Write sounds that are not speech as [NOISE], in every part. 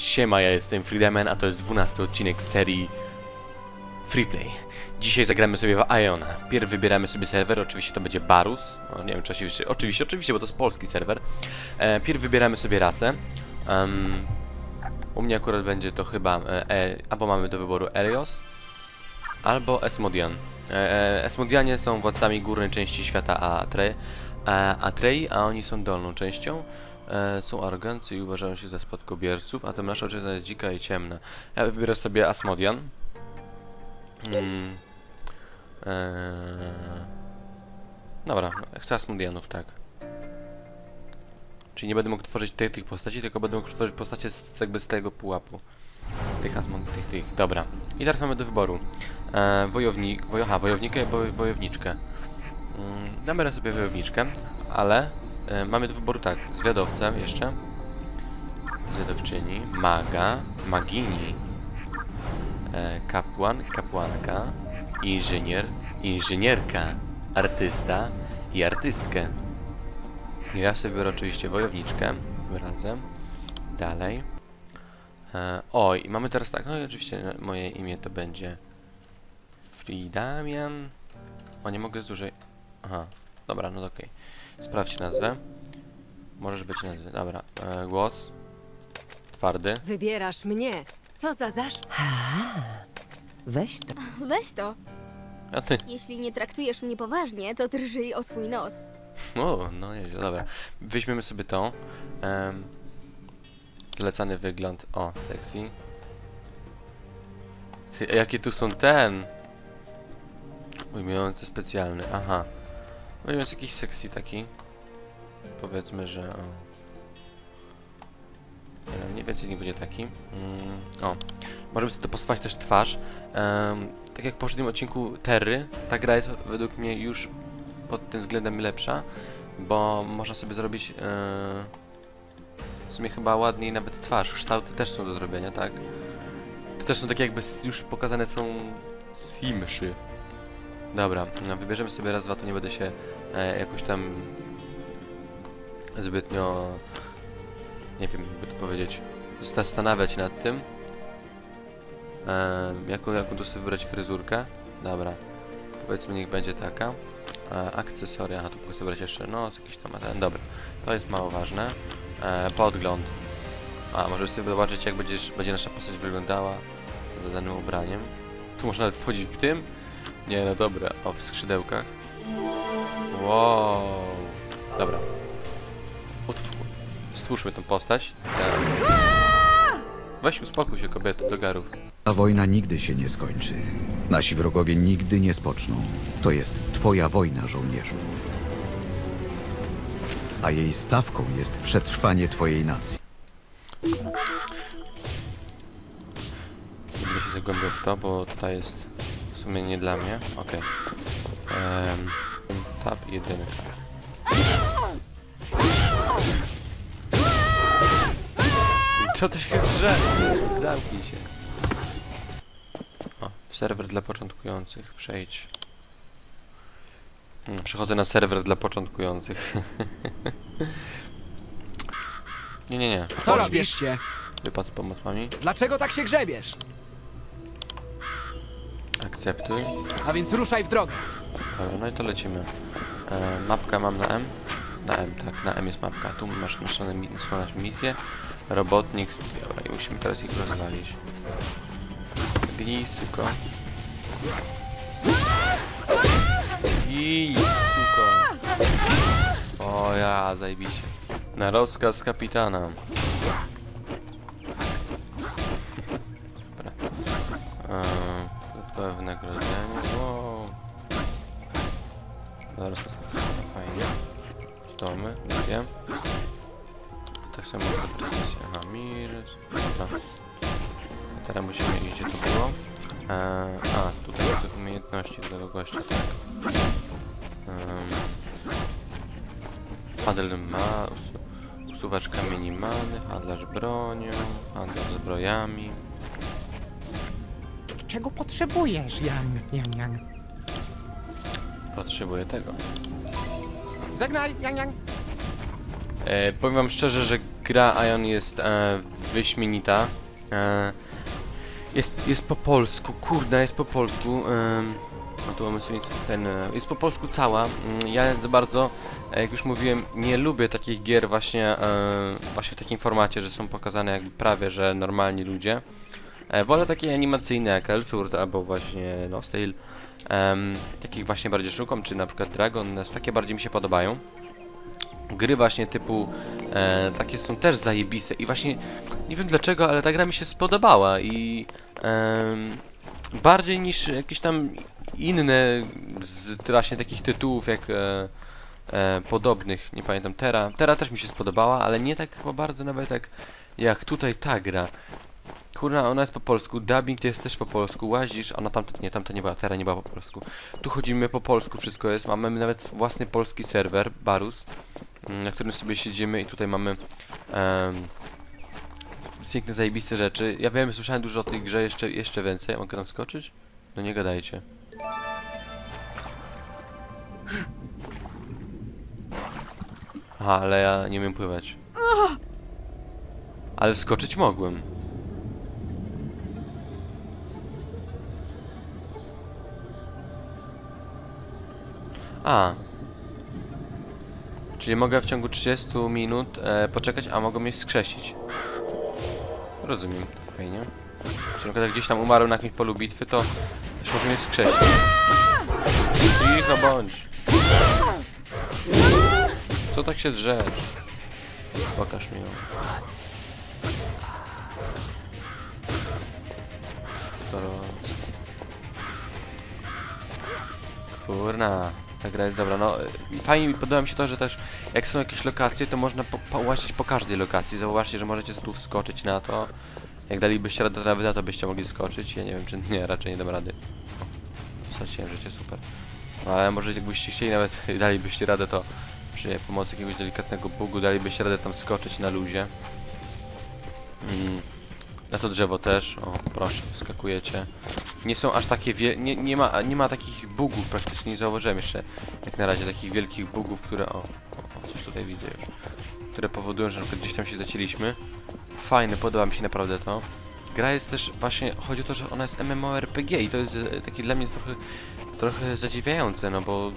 Siema, ja jestem Freedaman, a to jest 12 odcinek serii Freeplay. Dzisiaj zagramy sobie w Iona. Pierw wybieramy sobie serwer, oczywiście to będzie Barus. No, nie wiem, czy oczywiście, oczywiście, oczywiście, bo to jest polski serwer. E, pierw wybieramy sobie rasę. Em, u mnie akurat będzie to chyba, e, e, albo mamy do wyboru Elios, albo Esmodian. E, e, Esmodianie są władcami górnej części świata Atre, a, Atrei, a oni są dolną częścią. E, są arogancy i uważają się za spadkobierców, a nasza ojczyzna jest dzika i ciemna. Ja wybiorę sobie Asmodian. Hmm. Eee... Dobra, chcę Asmodianów, tak. Czyli nie będę mógł tworzyć tych, tych postaci, tylko będę mógł tworzyć postacie z, jakby z tego pułapu. Tych Asmod, tych, tych. Dobra. I teraz mamy do wyboru. E, wojownik, woj, aha, wojownikę, wojowniczkę. Mm, damy sobie wojowniczkę, ale e, mamy do wyboru tak, zwiadowcę jeszcze. Zwiadowczyni, maga, magini, e, kapłan, kapłanka, inżynier, inżynierka, artysta i artystkę. Ja sobie biorę oczywiście wojowniczkę tym razem. Dalej. E, oj, i mamy teraz tak, no i oczywiście moje imię to będzie Fridamian. O, nie mogę z dłużej. Aha, dobra, no to okej. Sprawdź nazwę. Możesz być nazwy. Dobra, e, głos. Twardy. Wybierasz mnie. Co za zasz... Weź to. Weź to. A ty. Jeśli nie traktujesz mnie poważnie, to drżyj o swój nos. O, no nieźle, dobra. Weźmiemy sobie tą. Um, zlecany wygląd. O, sexy. Ty, jakie tu są ten? Ujmujący specjalny, aha. No jest jakiś sexy taki. Powiedzmy, że wiem, mniej więcej nie będzie taki. Mm, o. Możemy sobie dopasować też twarz. Em, tak jak w poprzednim odcinku Terry, ta gra jest według mnie już pod tym względem lepsza, bo można sobie zrobić e, w sumie chyba ładniej nawet twarz. Kształty też są do zrobienia, tak? To też są takie jakby już pokazane są simszy. Dobra, no wybierzemy sobie raz, dwa, tu nie będę się e, jakoś tam zbytnio nie wiem, jakby to powiedzieć zastanawiać nad tym. E, jaką, jaką tu sobie wybrać fryzurkę? Dobra. Powiedzmy niech będzie taka. E, akcesoria, aha, tu mogę sobie brać jeszcze nos, jakiś tam ten, dobra. To jest mało ważne. E, podgląd. A, możesz sobie zobaczyć jak będziesz, będzie nasza postać wyglądała za danym ubraniem. Tu można nawet wchodzić w tym. Nie, no dobra. O, w skrzydełkach. Wow. Dobra. Utwór. Stwórzmy tą postać. Ja. Weź uspokój się kobieto, do garów. Ta wojna nigdy się nie skończy. Nasi wrogowie nigdy nie spoczną. To jest twoja wojna, żołnierzu. A jej stawką jest przetrwanie twojej nacji. Będę się zagłębiał w to, bo to jest sumie nie dla mnie. Okej. Em, tab 1. Co to się drze? Zamknij się. O, serwer dla początkujących. Przejdź. Hmm, Przechodzę na serwer dla początkujących. [LAUGHS] nie, nie, nie. Co robisz się? Wypad z pomocami. Dlaczego tak się grzebiesz? Akceptuj. A więc ruszaj w drogę. Dobra, no i to lecimy. E, mapkę mam na M? Na M, tak, na M jest mapka. Tu masz nasze misje. Robotnik, dobra, i musimy teraz ich rozwalić. Gnij, suko. Gnij, suko. O ja, zajebiście. Na rozkaz kapitana. Zaraz kapitana, fajnie. Domy, misje. Tak samo interpretacja. Aha, Mirs. Dobra. A teraz musimy iść, gdzie to było. Eee, a, tutaj te umiejętności do tego gościa, tak. Um, Padel ma, usu, usuwacz kamieni many, handlarz bronią, handlarz zbrojami. Czego potrzebujesz, Jan, Jan, Jan? Potrzebuję tego. Żegnaj, Jan, Jan. E, powiem wam szczerze, że gra Ion jest e, wyśmienita. E, jest, jest po polsku, kurde, jest po polsku. em, no tu mamy sobie ten. e, Jest po polsku cała. Mm, Ja za bardzo, e, jak już mówiłem, nie lubię takich gier właśnie, e, właśnie w takim formacie, że są pokazane jakby prawie, że normalni ludzie. E, wolę takie animacyjne jak Elsword albo właśnie Lost Em, takich właśnie bardziej szukam, czy na przykład Dragon Nest, takie bardziej mi się podobają. Gry właśnie typu e, takie są też zajebiste i właśnie nie wiem dlaczego, ale ta gra mi się spodobała i em, bardziej niż jakieś tam inne z właśnie takich tytułów jak e, e, podobnych, nie pamiętam, Terra. Terra też mi się spodobała, ale nie tak chyba bardzo nawet jak, jak tutaj ta gra. Kurna, ona jest po polsku, dubbing jest też po polsku, łazisz, ona tam, nie, tamta nie była, Terra nie była po polsku. Tu chodzimy po polsku, wszystko jest, mamy nawet własny polski serwer, Barus, mm, na którym sobie siedzimy i tutaj mamy em, piękne, zajebiste rzeczy. Ja wiem, słyszałem dużo o tej grze, jeszcze, jeszcze więcej. Mogę tam skoczyć? No nie gadajcie. Aha, ale ja nie umiem pływać. Ale wskoczyć mogłem. A. Czyli mogę w ciągu 30 minut e, poczekać, a mogą mnie skrzesić. Rozumiem, fajnie. Czyli przykład gdzieś tam umarł na jakimś polu bitwy, to już mogę mnie skrzesić. Cicho bądź. Co tak się drzesz? Pokaż mi ją. Kurna, ta gra jest dobra. No fajnie mi podoba mi się to, że też jak są jakieś lokacje, to można po, połazić po każdej lokacji. Zauważcie, że możecie tu wskoczyć na to. Jak dalibyście radę nawet na to byście mogli skoczyć. Ja nie wiem, czy nie, raczej nie dam rady. Straciłem życie, super. No, ale może jakbyście chcieli nawet [LAUGHS] dalibyście radę, to przy pomocy jakiegoś delikatnego bugu dalibyście radę tam skoczyć na luzie. Mm. Na to drzewo też, o proszę, skakujecie. Nie są aż takie wie... Nie, nie, ma, nie ma takich bugów praktycznie, nie zauważyłem jeszcze jak na razie takich wielkich bugów, które... O, o, coś tutaj widzę już. Które powodują, że gdzieś tam się zacięliśmy. Fajne, podoba mi się naprawdę to. Gra jest też właśnie, chodzi o to, że ona jest MMORPG i to jest e, takie dla mnie trochę, trochę zadziwiające, no bo...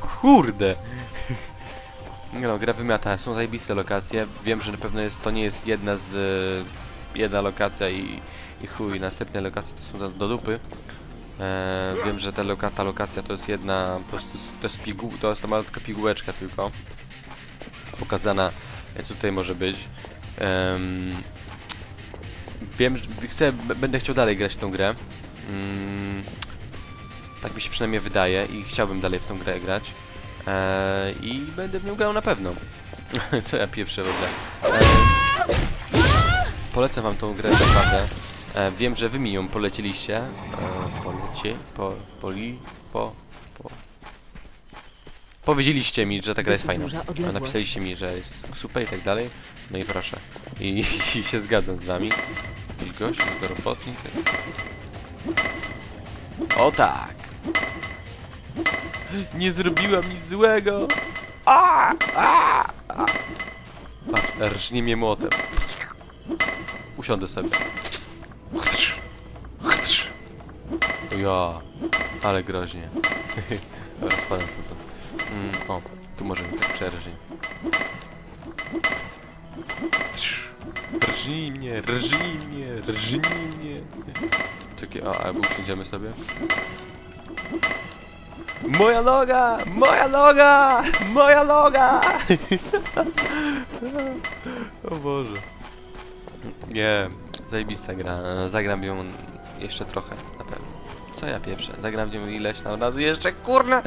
Kurde! [LAUGHS] No, gra wymiata, są zajebiste lokacje. Wiem, że na pewno jest, to nie jest jedna z... e, jedna lokacja i, i chuj, następne lokacje to są do, do dupy. E, wiem, że ta, loka, ta lokacja to jest jedna, po prostu to jest, pigu, to jest ta malutka pigułeczka tylko. Pokazana, jak tutaj może być. Em, wiem, że chcę, będę chciał dalej grać w tą grę. Mm, tak mi się przynajmniej wydaje i chciałbym dalej w tą grę grać. E, I będę w nią grał na pewno. [LAUGHS] Co ja pieprzę w ogóle. E, polecam wam tą grę naprawdę. E, wiem, że wy mi ją poleciliście. E, polecie, po, poli, po, po. Powiedzieliście mi, że ta gra jest fajna. Napisaliście mi, że jest super i tak dalej. No i proszę. I, [LAUGHS] i się zgadzam z wami. I gość, jego robotnik. O tak! Nie zrobiłam nic złego! A! A! A! Patrz, rżnie mnie młotem. Usiądę sobie. O ja, ale groźnie. [LAUGHS] Dobra, spadam stąd. Mm, o, tu możemy tak przerżnij. Rżnij mnie, rżnij mnie, rżnij mnie. Czekaj, o, albo usiądziemy sobie. Moja noga! Moja noga! Moja noga! [LAUGHS] o Boże. Nie, zajebista gra. Zagram ją jeszcze trochę. Co ja pieprzę? Zagram w ileś tam razy jeszcze, kurna!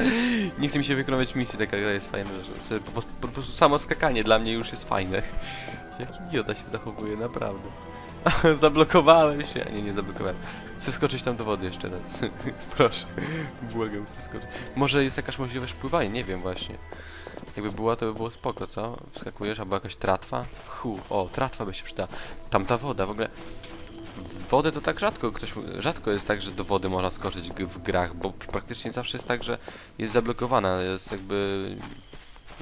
Nie chce mi się wykonywać misji, taka gra jest fajna, że po, prostu- po prostu samo skakanie dla mnie już jest fajne. [LAUGHS] Jak idiota się zachowuje, naprawdę. [LAUGHS] Zablokowałem się. Nie, nie zablokowałem. Chcę skoczyć tam do wody jeszcze raz. [LAUGHS] Proszę. Błagam, chcę skoczyć. Może jest jakaś możliwość pływania? Nie wiem właśnie. Jakby była, to by było spoko, co? Wskakujesz, albo jakaś tratwa? Hu, o, tratwa by się przydała. Tamta woda, w ogóle... W wodę to tak rzadko ktoś... Rzadko jest tak, że do wody można skoczyć w grach, bo praktycznie zawsze jest tak, że jest zablokowana, jest jakby...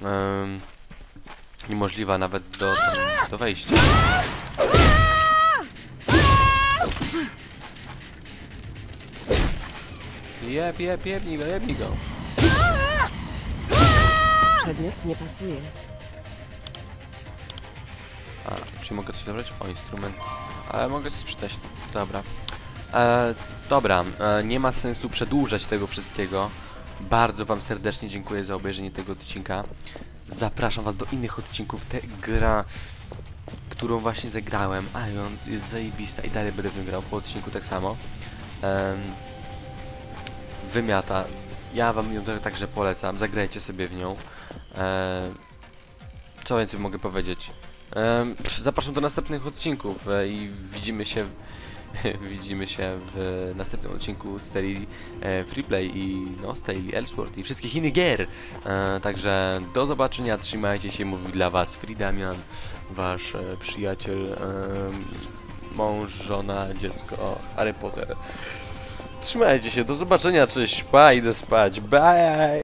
em, niemożliwa nawet do, do wejścia. Jeb, jeb, jebnij go, jebnij go. Przedmiot nie pasuje. A, czy mogę coś zabrać? O, instrument. Ale mogę sprzedać. Dobra. E, dobra, e, nie ma sensu przedłużać tego wszystkiego. Bardzo Wam serdecznie dziękuję za obejrzenie tego odcinka. Zapraszam Was do innych odcinków. Ta gra, którą właśnie zagrałem, Ion, jest zajebista i dalej będę w nią grał po odcinku tak samo. Em, wymiata. Ja Wam ją także polecam. Zagrajcie sobie w nią. E, co więcej mogę powiedzieć? Zapraszam do następnych odcinków e, i widzimy się [LAUGHS] widzimy się w następnym odcinku z serii e, Freeplay i no, z tej Elseworld i wszystkich innych gier. E, także do zobaczenia, trzymajcie się, mówił dla was Fridamian, wasz przyjaciel, mąż, żona, dziecko, Harry Potter. Trzymajcie się, do zobaczenia, cześć, pa, idę spać, bye!